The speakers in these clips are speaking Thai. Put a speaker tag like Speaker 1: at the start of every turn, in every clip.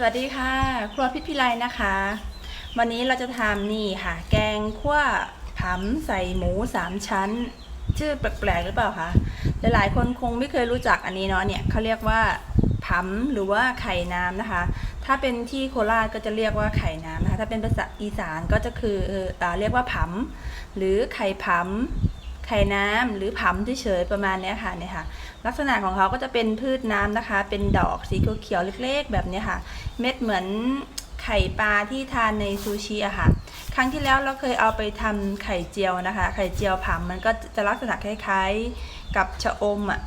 Speaker 1: สวัสดีค่ะ ครัวพิษพิไลนะคะ วันนี้เราจะทำนี่ค่ะ แกงคั่วผำใส่หมูสามชั้น ชื่อแปลกๆหรือเปล่าคะหลายๆคนคงไม่เคยรู้จักอันนี้เนาะเนี่ยเขาเรียกว่าผำหรือว่าไข่น้ำนะคะ ถ้าเป็นที่โคราชก็จะเรียกว่าไข่น้ำนะคะ ถ้าเป็นภาษาอีสานก็จะคือเออเรียกว่าผำหรือไข่ผำ ไข่น้ำหรือผำเฉยๆประมาณนี้ค่ะเนี่ยค่ะ ลักษณะของเขาก็จะเป็นพืชน้ำนะคะ เป็นดอกสีเขียวๆเล็กๆ แบบนี้ค่ะ เม็ดเหมือนไข่ปลาที่ทานในซูชิอะค่ะ ครั้งที่แล้วเราเคยเอาไปทำไข่เจียวนะคะ ไข่เจียวผำมันก็จะลักษณะคล้ายๆกับชะอมอะ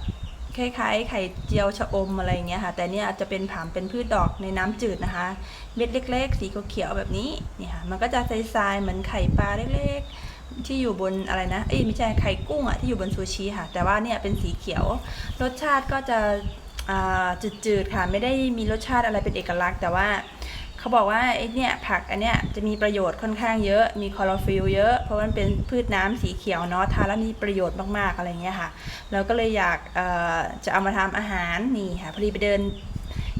Speaker 1: คล้ายๆไข่เจียวชะอมอะไรเงี้ยค่ะ แต่เนี่ยอาจจะเป็นผำเป็นพืชดอกในน้ำจืดนะคะ เม็ดเล็ก ๆ สีเขียวๆแบบนี้เนี่ยค่ะมันก็จะทรายๆเหมือนไข่ปลาเล็กๆ ที่อยู่บนอะไรนะเอ้ยไม่ใช่ไข่กุ้งอะที่อยู่บนซูชิค่ะ แต่ว่าเนี่ยเป็นสีเขียว รสชาติก็จะจืดๆค่ะ ไม่ได้มีรสชาติอะไรเป็นเอกลักษณ์ แต่ว่าเขาบอกว่าไอ้เนี่ยผักอันเนี้ยจะมีประโยชน์ค่อนข้างเยอะ มีคลอโรฟิลเยอะ เพราะมันเป็นพืชน้ำสีเขียวเนาะ ทานแล้วมีประโยชน์มากๆอะไรเงี้ยค่ะ เราก็เลยอยากจะเอามาทำอาหารนี่ค่ะ พอดีไปเดิน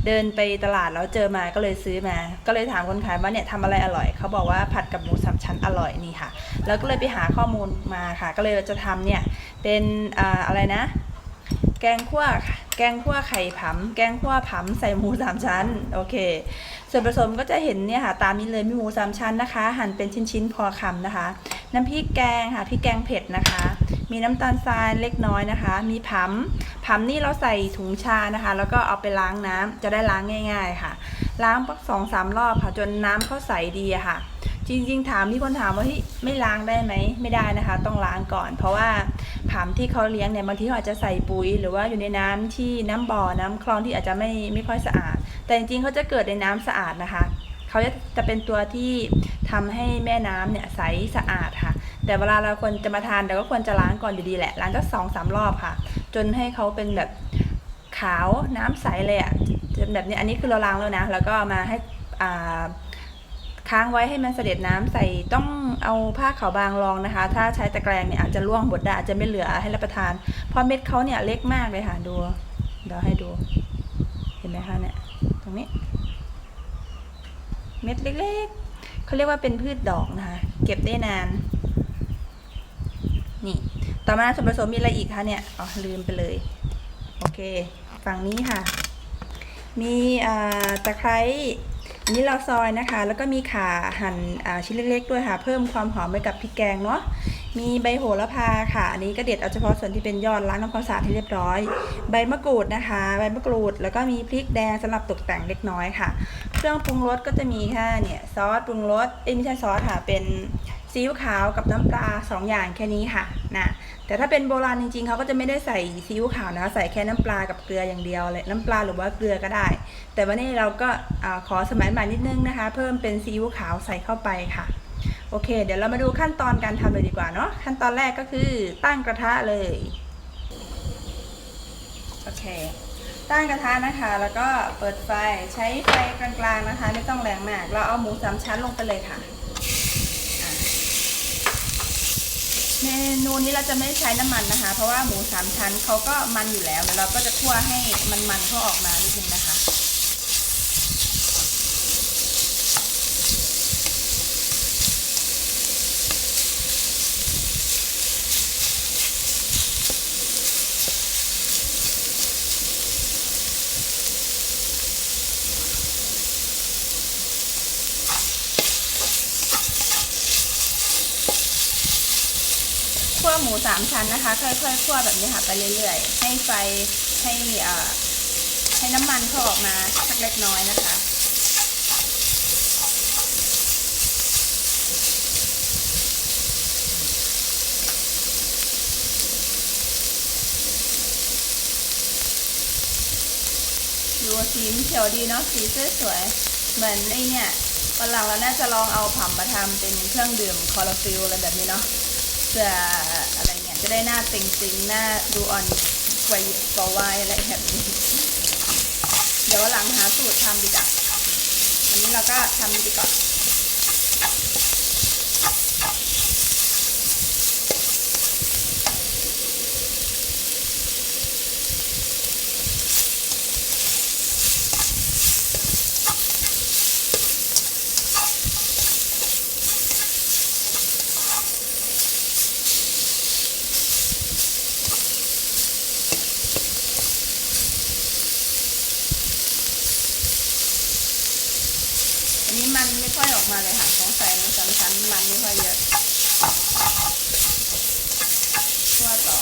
Speaker 1: เดินไปตลาดแล้วเจอมาก็เลยซื้อมา ก็เลยถามคนขายว่าเนี่ยทำอะไรอร่อย เขาบอกว่าผัดกับหมูสามชั้นอร่อยนี่ค่ะ แล้วก็เลยไปหาข้อมูลมาค่ะ ก็เลยจะทำเนี่ยเป็นอ่าอะไรนะ แกงคั่วแกงคั่วไข่ผำแกงคั่วผำใส่หมูสามชั้นโอเค ส่วนผสมก็จะเห็นเนี่ยค่ะตามนี้เลยมีหมูสามชั้นนะคะ หั่นเป็นชิ้นๆพอคำนะคะ น้ำพริกแกงค่ะพริกแกงเผ็ดนะคะ มีน้ำตาลทรายเล็กน้อยนะคะ มีผำผำนี่เราใส่ถุงชานะคะ แล้วก็เอาไปล้างน้ำจะได้ล้างง่าย ๆค่ะ ล้างปักสองสามรอบค่ะ จนน้ำเขาใสดีค่ะ จริงๆ ถามมีคนถามว่าไม่ล้างได้ไหมไม่ได้นะคะ ต้องล้างก่อน เพราะว่าผำที่เขาเลี้ยงเนี่ยบางทีเขาอาจจะใส่ปุ๋ย หรือว่าอยู่ในน้ำที่น้ำบ่อน้ำคลองที่อาจจะไม่ไม่ค่อยสะอาด แต่จริงๆเขาจะเกิดในน้ำสะอาดนะคะเขาจะจะเป็นตัวที่ทำให้แม่น้ำเนี่ยใสสะอาดค่ะ แต่เวลาเราควรจะมาทานเราก็ควรจะล้างก่อนอยู่ดีแหละล้างสักสองสามรอบค่ะ จนให้เขาเป็นแบบขาวน้ำใสเลยอะ่ะจะแบบนี้อันนี้คือเราล้างแล้วนะ แล้วก็มาให้อ่าค้างไว้ให้มันเสด็จน้ำใส่ต้องเอาผ้าขาวบางรองนะคะ ถ้าใช้ตะแกรงเนี่ยอาจจะร่วงหมดได้อาจจะไม่เหลือให้รับประทาน เพราะเม็ดเขาเนี่ยเล็กมากเลยค่ะดูเดี๋ยวให้ดู เห็นไหมคะเนี่ยตรงนี้ เม็ดเล็กๆเขาเรียกว่าเป็นพืชดอกนะคะ เก็บได้นาน นี่ ต่อมาส่วนผสมมีอะไรอีกคะเนี่ยอ๋อลืมไปเลย โอเค ฝั่งนี้ค่ะ มีตะไคร้อันนี้เราซอยนะคะ แล้วก็มีข่าหั่นอ่าชิ้นเล็กๆด้วยค่ะ เพิ่มความหอมไปกับพริกแกงเนาะ มีใบโหระพาค่ะ อันนี้ก็เด็ดเอาเฉพาะส่วนที่เป็นยอดล้างน้ำความสะอาดให้เรียบร้อย ใบมะกรูดนะคะ ใบมะกรูด แล้วก็มีพริกแดงสำหรับตกแต่งเล็กน้อยค่ะ เครื่องปรุงรสก็จะมีแค่เนี่ยซอสปรุงรส เอ้ยไม่ใช่ซอสค่ะ เป็น ซีอิ๊วขาวกับน้ำปลาสองอย่างแค่นี้ค่ะนะแต่ถ้าเป็นโบราณจริงๆเขาก็จะไม่ได้ใส่ซีอิ๊วขาวนะใส่แค่น้ำปลากับเกลืออย่างเดียวเลยน้ำปลาหรือว่าเกลือก็ได้ แต่วันนี้เราก็ขอสมัยใหม่นิดนึงนะคะ เพิ่มเป็นซีอิ๊วขาวใส่เข้าไปค่ะโอเค เดี๋ยวเรามาดูขั้นตอนการทำเลยดีกว่าเนาะขั้นตอนแรกก็คือตั้งกระทะเลยโอเคตั้งกระทะนะคะ แล้วก็เปิดไฟใช้ไฟกลางๆนะคะ ไม่ต้องแรงมาก เราเอาหมูสามชั้นลงไปเลยค่ะ เมนูนี้เราจะไม่ใช้น้ำมันนะคะ เพราะว่าหมูสามชั้นเขาก็มันอยู่แล้วเดี๋ยวเราก็จะคั่วให้มันมันๆเขาออกมานิดนึงนะคะ คั่วหมูสามชั้นนะคะ ค่อยๆคั่วแบบนี้ค่ะ ไปเรื่อยๆ ให้ไฟให้อ่าให้น้ำมันเขาออกมาสักเล็กน้อยนะคะดูสีมันเขียวดีเนาะสีสวยๆเหมือนไอเนี่ยวันหลังเราน่าจะลองเอาผำมมาทำเป็นเครื่องดื่มคอร์ฟิลอะไรแบบนี้เนาะเพื่ออะไร จะได้หน้าเต็งๆ หน้าดูอ่อนกว่ากวาวัยอะไรแบบนี้ เดี๋ยววันหลังหาสูตรทำดีกว่าวันนี้เราก็ทำดีก่อน นี้มันไม่ค่อยออกมาเลยค่ะของใส่ในสามชั้นมันไม่ค่อยเยอะทั่วต่อ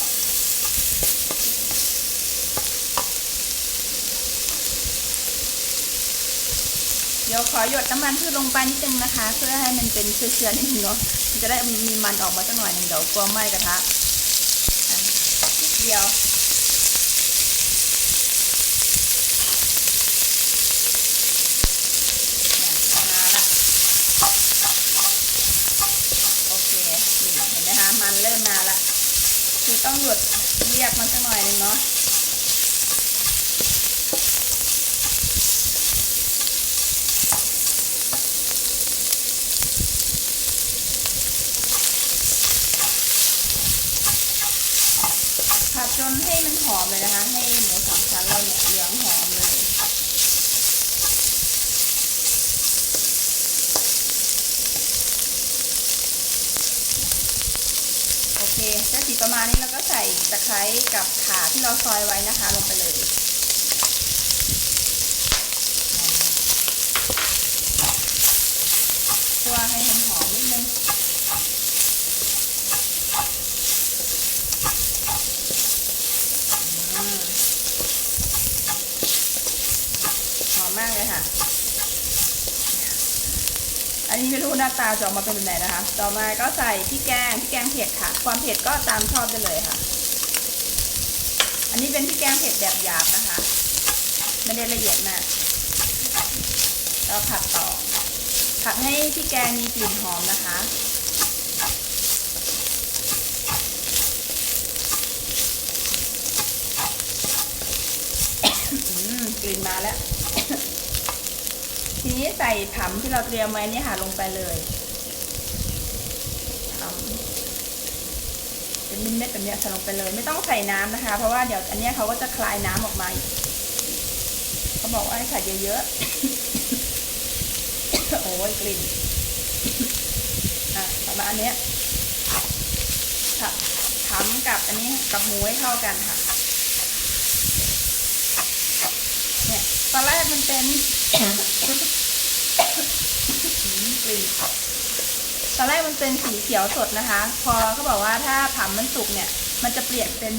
Speaker 1: เดี๋ยวขอหยดน้ำมันพืชลงไปนิดนึงนะคะ เพื่อให้มันเป็นเชื้อๆนิดนึงเนาะจะได้มีมันออกมาสักหน่อยหนึ่งเดี๋ยวกลัวไหม้กระทะอะนิดเดียว มาละโอเคนี่เห็นไหมคะ มันเริ่มมาละ คือ ต้องหยดเรียกมันสักหน่อยหนึ่งเนาะผัดจนให้มันหอมเลยนะคะ ให้หมูสามชั้นเราเนี่ยเหลืองหอมเลย โอเคได้สี ประมาณนี้แล้วก็ใส่ตะไคร้กับขาที่เราซอยไว้นะคะ ลงไปเลยคั่วให้มันหอมนิดนึงหอมมากเลยค่ะ นนี้ไม่รู้หน้าตาจะออกมาเป็นแบบไหนนะคะ ต่อมาก็ใส่พริกแกงพริกแกงเผ็ดค่ะ ความเผ็ดก็ตามชอบได้เลยค่ะ อันนี้เป็นพริกแกงเผ็ดแบบหยาบนะคะ ไม่ได้ละเอียดมากแล้วผัดต่อ ผัดให้พริกแกงมีกลิ่นหอมนะคะ อืมกลิ่นมาแล้ว ทีนี้ ใส่ผำที่เราเตรียมไว้นี่ค่ะลงไปเลยผำเป็นเม็ดๆแบบนี้ใส่ลงไปเลย ไม่ต้องใส่น้ำนะคะ เพราะว่าเดี๋ยวอันนี้เขาก็จะคลายน้ำออกมาเขาบอกว่าให้ใส่เยอะๆ โอ้ยกลิ่นอะประมาณนี้ยค่ะผำกับอันนี้กับหมูให้เข้ากันค่ะเนี่ยตอนแรกมันเป็น กลิ่นตอนแรกมันเป็นสีเขียวสดนะคะ พอเขาบอกว่าถ้าผำมันสุกเนี่ย มันจะเปลี่ยนเป็น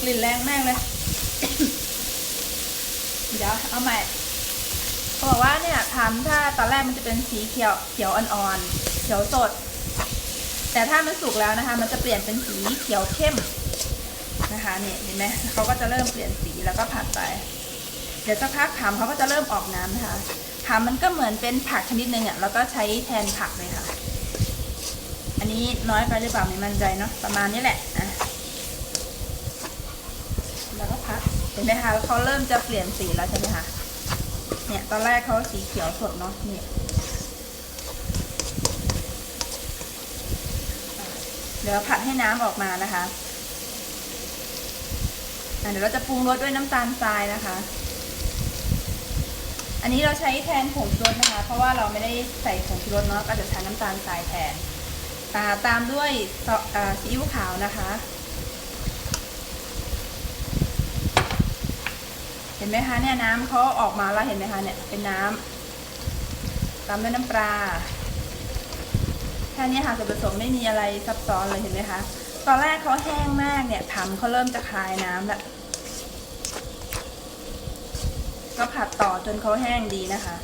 Speaker 1: กลิ่นแรงมากเลย เดี๋ยวเอาใหม่เขาบอกว่าเนี่ยผำถ้าตอนแรกมันจะเป็นสีเขียวเขียวอ่อนๆเขียวสด แต่ถ้ามันสุกแล้วนะคะ มันจะเปลี่ยนเป็นสีเขียวเข้ม นะคะเนี่ยเห็นไหมเขาก็จะเริ่มเปลี่ยนสีแล้วก็ผัดไป เดี๋ยวสักพักผำเขาก็จะเริ่มออกน้ำนะคะผำมันก็เหมือนเป็นผักชนิดหนึ่งอะแล้วก็ใช้แทนผักเลยค่ะ อันนี้น้อยไปหรือเปล่าไม่มั่นใจเนาะประมาณนี้แหละอะแล้วก็พักเห็นไหมคะเขาเริ่มจะเปลี่ยนสีแล้วใช่ไหมคะเนี่ยตอนแรกเขาสีเขียวสดเนาะเนี่ยเดี๋ยวผัดให้น้ำออกมานะคะ เดี๋ยวเราจะปรุงรสด้วยน้ำตาลทรายนะคะ อันนี้เราใช้แทนผงชูรสนะคะ เพราะว่าเราไม่ได้ใส่ผงชูรสเนาะก็จะใช้น้ำตาลทรายแทนตามด้วยซอเอ่อซีอิ๊วขาวนะคะ เห็นไหมคะเนี่ยน้ำเขาออกมาแล้วเห็นไหมคะเนี่ยเป็นน้ำตามด้วยน้ำปลาแค่นี้ค่ะส่วนผสมไม่มีอะไรซับซ้อนเลยเห็นไหมคะ ตอนแรกเขาแห้งมากเนี่ยทำเขาเริ่มจะคายน้ำแล้วก็ผัดต่อจนเขาแห้งดีนะคะ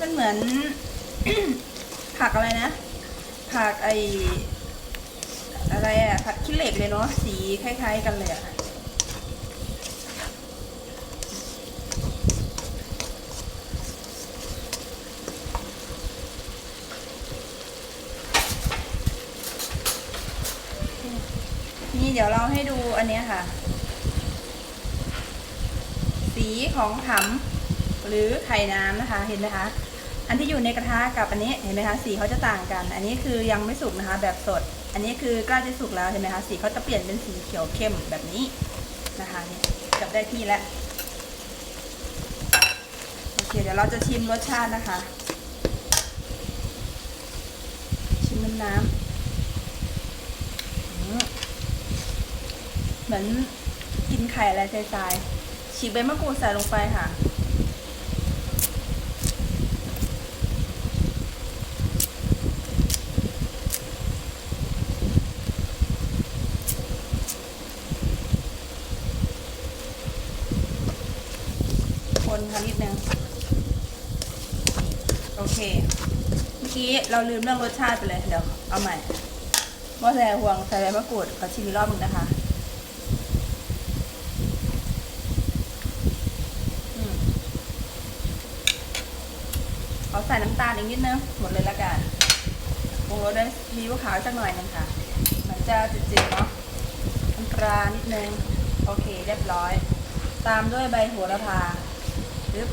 Speaker 1: มันเหมือน ผักอะไรนะ ผักไอ อะไรอะผัดขี้เหล็กเลยเนาะสีคล้าย ๆ กันเลยอะนี่เดี๋ยวเราให้ดูอันนี้ค่ะ สีของผำหรือไข่น้ำนะคะเห็นไหมคะ อันที่อยู่ในกระทะกับอันนี้เห็นไหมคะสีเขาจะต่างกัน อันนี้คือยังไม่สุกนะคะ แบบสด อันนี้คือใกล้จะสุกแล้วเห็นไหมคะสีเขาจะเปลี่ยนเป็นสีเขียวเข้มแบบนี้นะคะนี่จับได้ที่แล้วโอเคเดี๋ยวเราจะชิมรสชาตินะคะ ชิมน้ำน้ำเหมือนกินไข่อะไรทรายๆฉีกใบมะกรูดใส่ลงไปค่ะ คนค่ะนิดนึง โอเค เมื่อ กี้เราลืมเรื่องรสชาติไปเลยเดี๋ยวเอาใหม่ว่าแต่ห่วงใส่ใบมะกรูดขอชิมอีกรอบหนึงนะคะอขอใส่น้ำตาลอีกนิดนึงหมดเลยละกันปรุงรสด้วยซีอิ๊วขาวสักหน่อยนึงค่ะ มันจะจืดๆเนาะน้ำปลานิดนึง โอเคเรียบร้อย ตามด้วยใบโหระพาปึ๊บ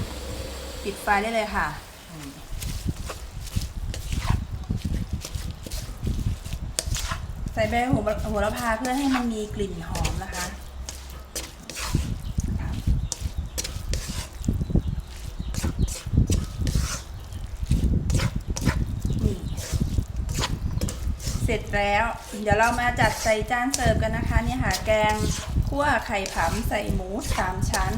Speaker 1: ปิดไฟได้เลยค่ะ ใส่ใบโหระโหระพาเพื่อให้มันมีกลิ่นหอมนะคะนี่เสร็จแล้ว เดี๋ยวเรามาจัดใส่จานเสิร์ฟกันนะคะนี่ค่ะแกงคั่วไข่ผำใส่หมูสามชั้น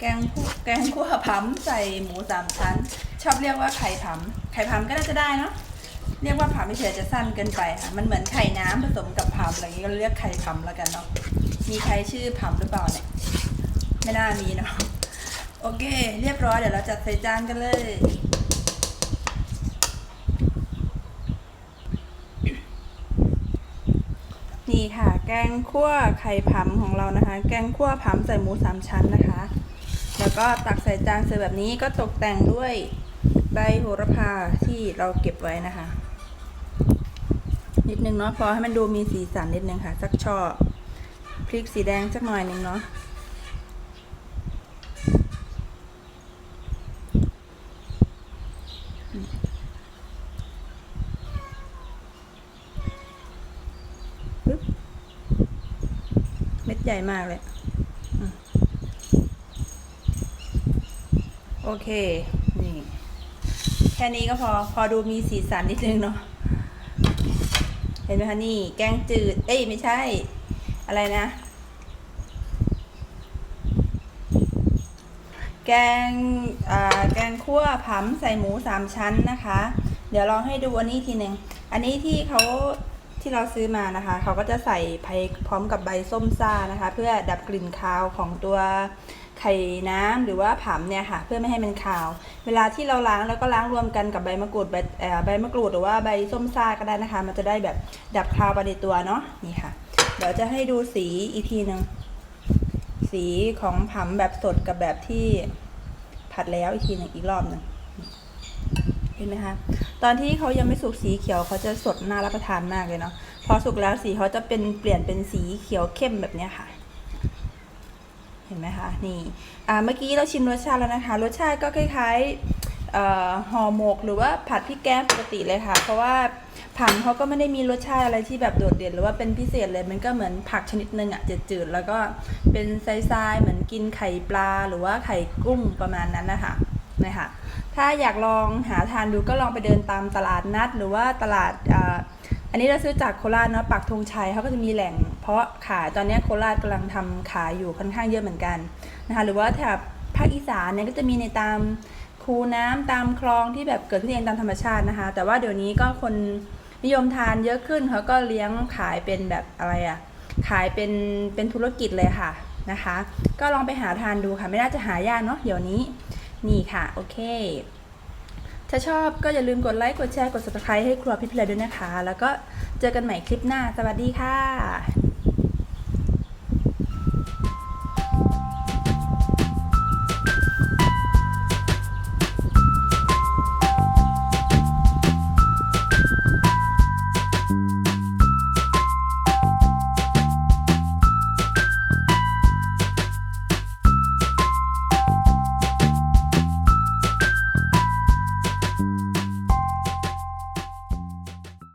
Speaker 1: แกงคั่วแกงคั่วผำใส่หมูสามชั้น ชอบเรียกว่าไข่ผำไข่ผำก็น่าจะได้เนาะ เรียกว่าผำไม่เฉยจะสั้นเกินไปค่ะ มันเหมือนไข่น้ำผสมกับผำอะไรอย่างนี้ก็เรียกไข่ผำแล้วกันเนาะ มีใครชื่อผำหรือเปล่าเนี่ย ไม่น่ามีเนาะ โอเค เรียบร้อยเดี๋ยวเราจัดใส่จานกันเลยนี่ค่ะ แกงคั่วไข่ผำของเรานะคะ แกงคั่วผำใส่หมูสามชั้นนะคะ แล้วก็ตักใส่จานเสิร์ฟแบบนี้ก็ตกแต่งด้วยใบโหระพาที่เราเก็บไว้นะคะ นิดนึงเนาะพอให้มันดูมีสีสันนิดนึงค่ะ สักช่อพริกสีแดงสักหน่อยหนึ่งเนาะเม็ดใหญ่มากเลยอโอเค นี่ แค่นี้ก็พอ พอดูมีสีสันนิดนึงเนาะ เห็นไหมคะนี่แกงจืด เอ้ยไม่ใช่ อะไรนะ แกงแกงคั่วผำใส่หมูสามชั้นนะคะ เดี๋ยวลองให้ดูอันนี้ทีหนึ่งอันนี้ที่เขาที่เราซื้อมานะคะ เขาก็จะใส่ไปพร้อมกับใบส้มซ่านะคะ เพื่อดับกลิ่นคาวของตัว ไข่น้ำหรือว่าผำเนี่ยค่ะ เพื่อไม่ให้มันคาว เวลาที่เราล้างแล้วก็ล้างรวมกันกับใบมะกรูดใบใบมะกรูดหรือว่าใบส้มซ่าก็ได้นะคะ มันจะได้แบบดับคาวไปในตัวเนาะนี่ค่ะ เดี๋ยวจะให้ดูสีอีกทีหนึ่งสีของผำแบบสดกับแบบที่ผัดแล้วอีกทีหนึ่งอีกรอบหนึ่งเห็นไหมคะ ตอนที่เขายังไม่สุกสีเขียวเขาจะสดน่ารับประทานมากเลยเนาะ พอสุกแล้วสีเขาจะเป็นเปลี่ยนเป็นสีเขียวเข้มแบบนี้ค่ะ เห็นไหมคะนี่อ่าเมื่อกี้เราชิมรสชาติแล้วนะคะ รสชาติก็คล้ายๆห่อหมกหรือว่าผัดพริกแกงปกติเลยค่ะ เพราะว่าผังเขาก็ไม่ได้มีรสชาติอะไรที่แบบโดดเด่นหรือว่าเป็นพิเศษเลยมันก็เหมือนผักชนิดหนึงอะจืดๆแล้วก็เป็นทรายๆเหมือนกินไข่ปลาหรือว่าไข่กุ้งประมาณนั้นนะคะนะคะถ้าอยากลองหาทานดูก็ลองไปเดินตามตลาดนัด หรือว่าตลาดอ่า อันนี้เราซื้อจากโคราชเนาะปักธงชัยเขาก็จะมีแหล่ง เพาะขายตอนนี้โคราชกำลังทำขายอยู่ค่อนข้างเยอะเหมือนกันนะคะหรือว่าแถบภาคอีสานเนี่ยก็จะมีในตามคูน้ำตามคลองที่แบบเกิดขึ้นเองตามธรรมชาตินะคะ แต่ว่าเดี๋ยวนี้ก็คนนิยมทานเยอะขึ้นเขาก็เลี้ยงขายเป็นแบบอะไรอะขายเป็นเป็นธุรกิจเลยค่ะนะคะ ก็ลองไปหาทานดูค่ะ ไม่น่าจะหายากเนาะเดี๋ยวนี้ นี่ค่ะ โอเค ถ้าชอบก็อย่าลืมกดไลค์ กดแชร์ กด subscribe ให้ครัวพิพิธเลยด้วยนะคะ แล้วก็เจอกันใหม่คลิปหน้า สวัสดีค่ะ